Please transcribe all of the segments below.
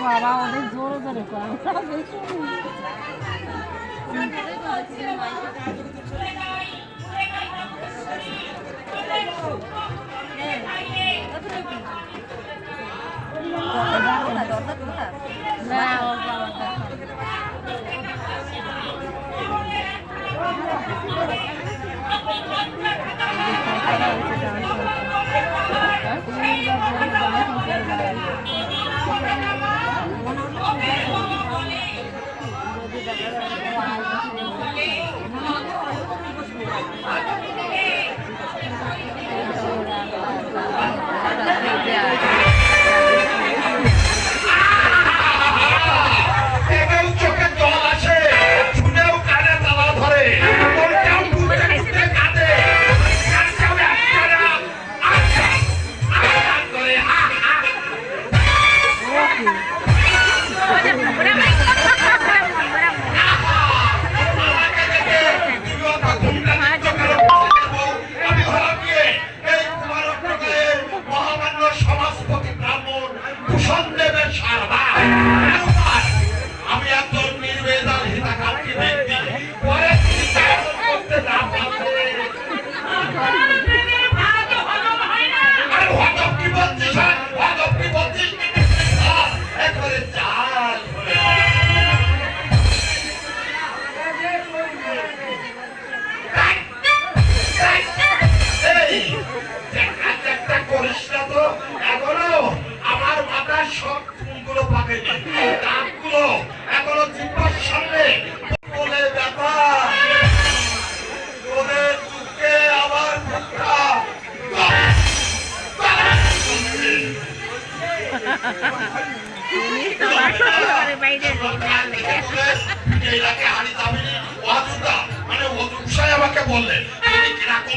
বাবা অনেক জোরে জোরে Thank you.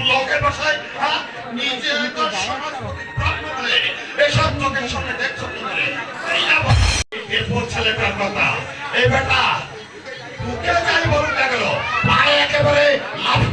লোকের বাসায় এসব লোকের সঙ্গে দেখছ কথা এই বেটা বুকে যাই বলুন না গেল একেবারে লাভ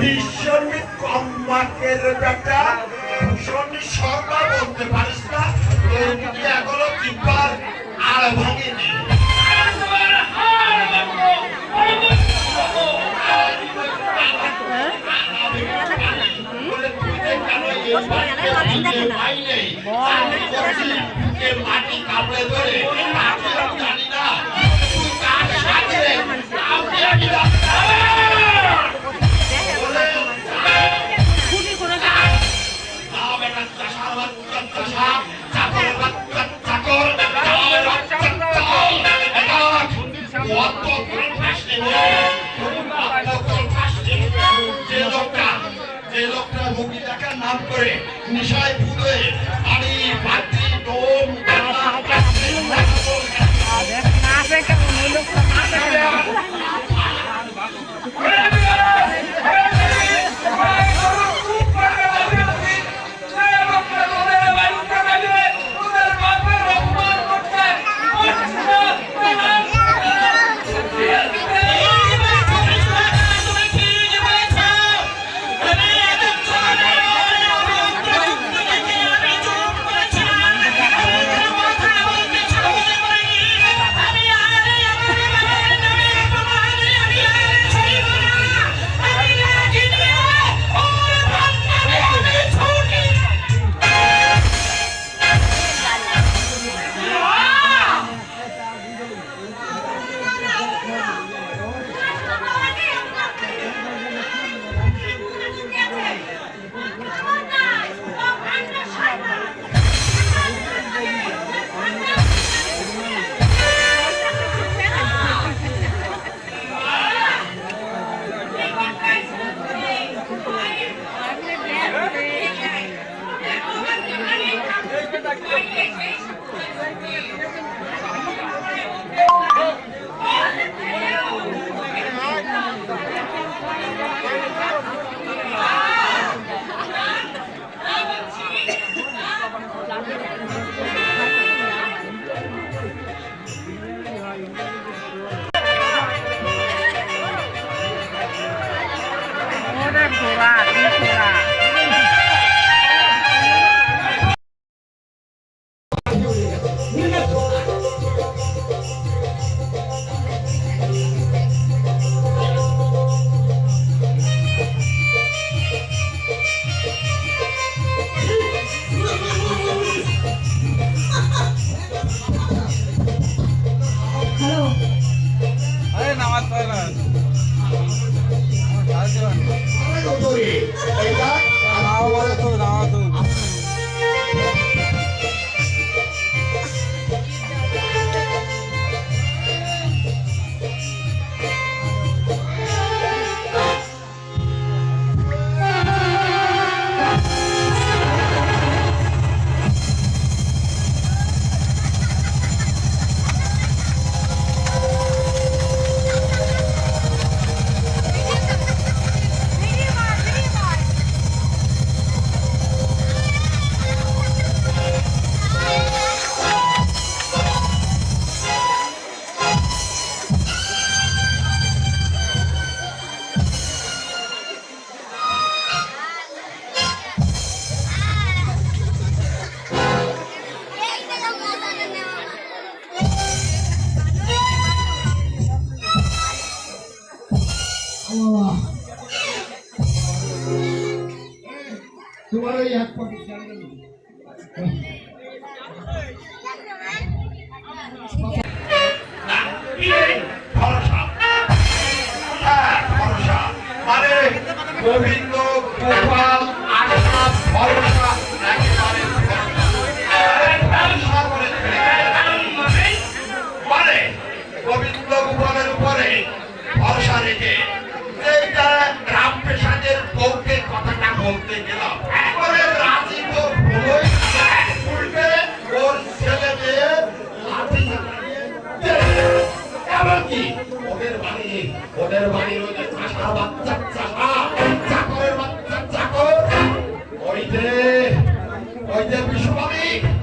ভীষণ কম্বাকের বেটা ভীষণ সরকার বলতে পারিস না। এখনও কিপার আর ভাঙেনি Bobby. হবে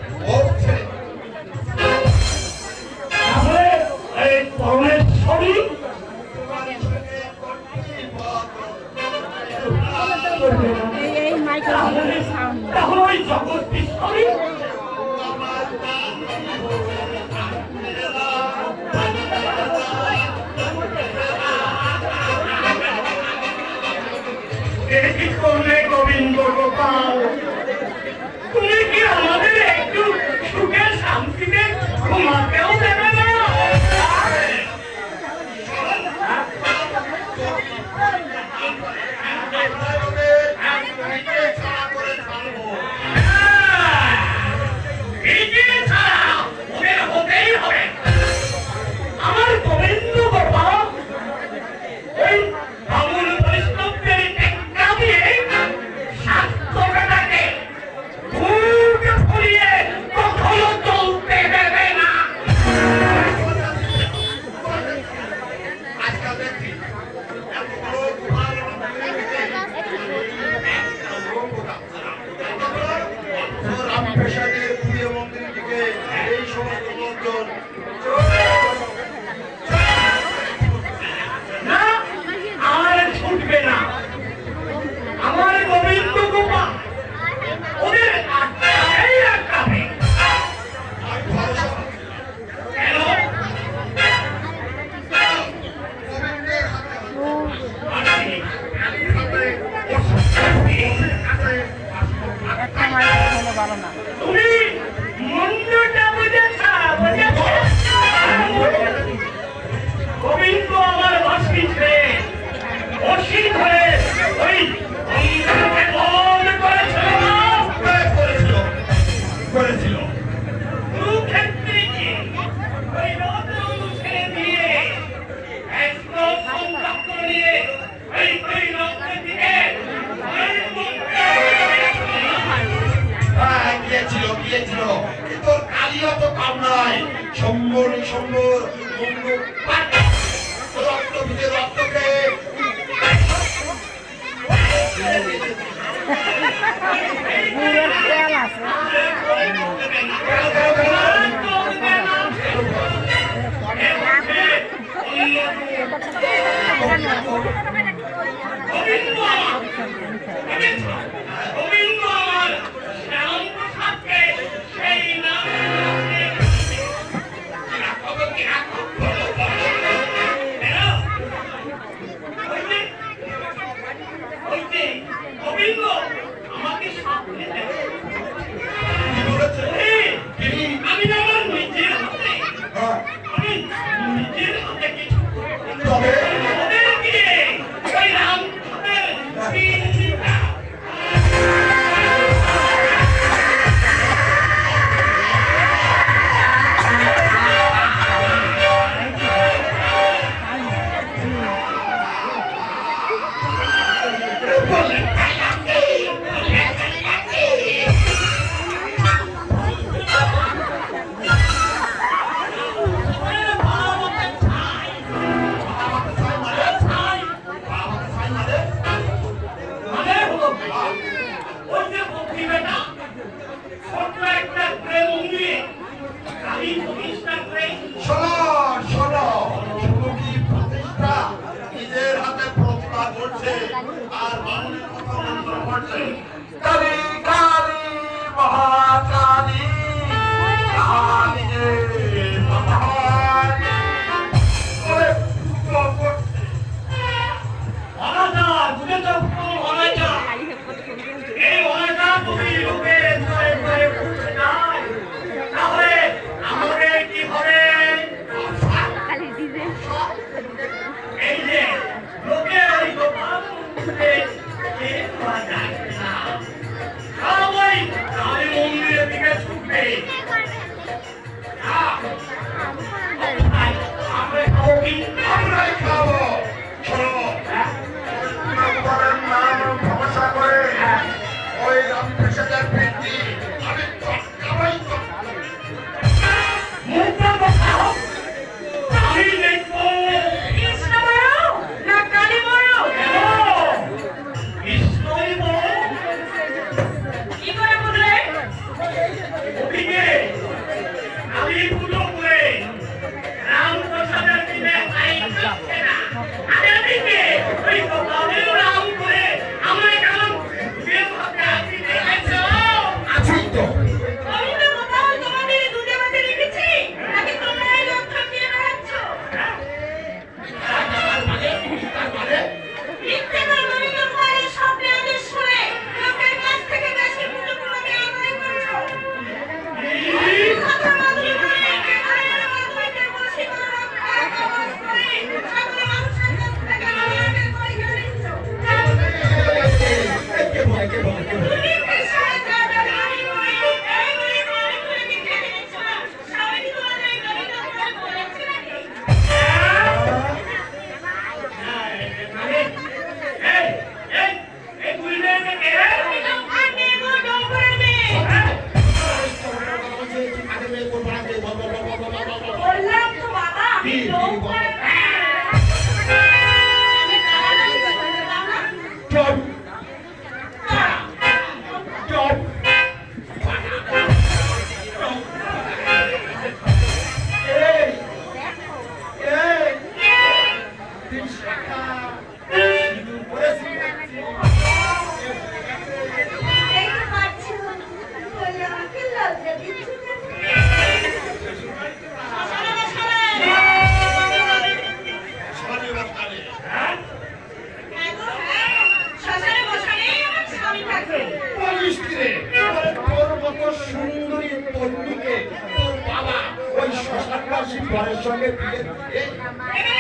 i'm trying to get Yeah.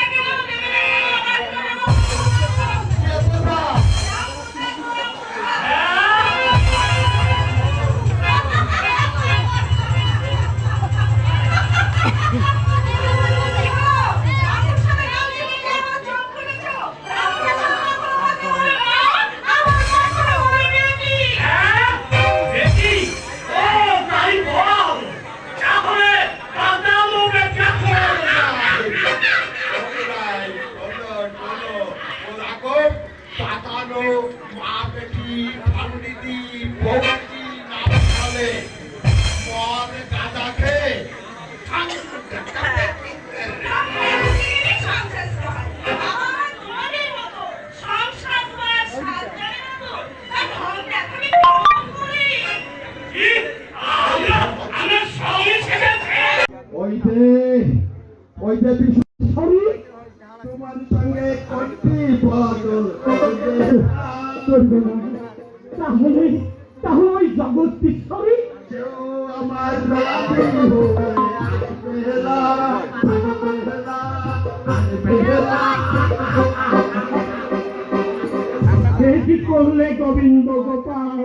কি করলে গোবিন্দ গোপাল।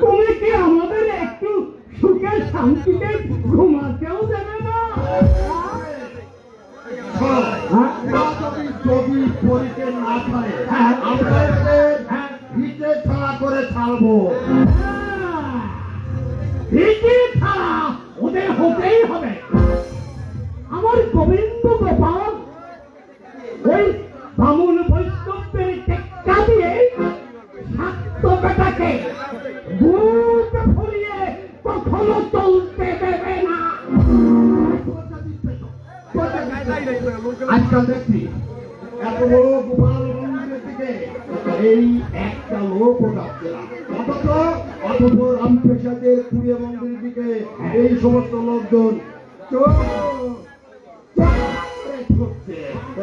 তুমি কি আমাদের একটু সুখের শান্তিতে ঘুমা আজকাল দেখছি এত বড় এই একটা অথচ অথচ রামপ্রসাদের দিকে এই সমস্ত লোকজন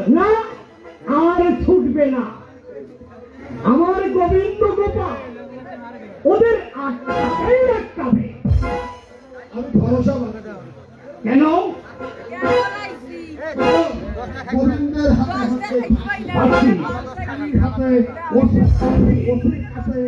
না ছুটবে না। আমার গোবিন্দ গোপাল ওদের আটকাতেই আটকাবে আমি ভরসা কেন? গোবিন্দের হাতে হচ্ছে বাটি হাতে ওষুধ ওষুধ আছে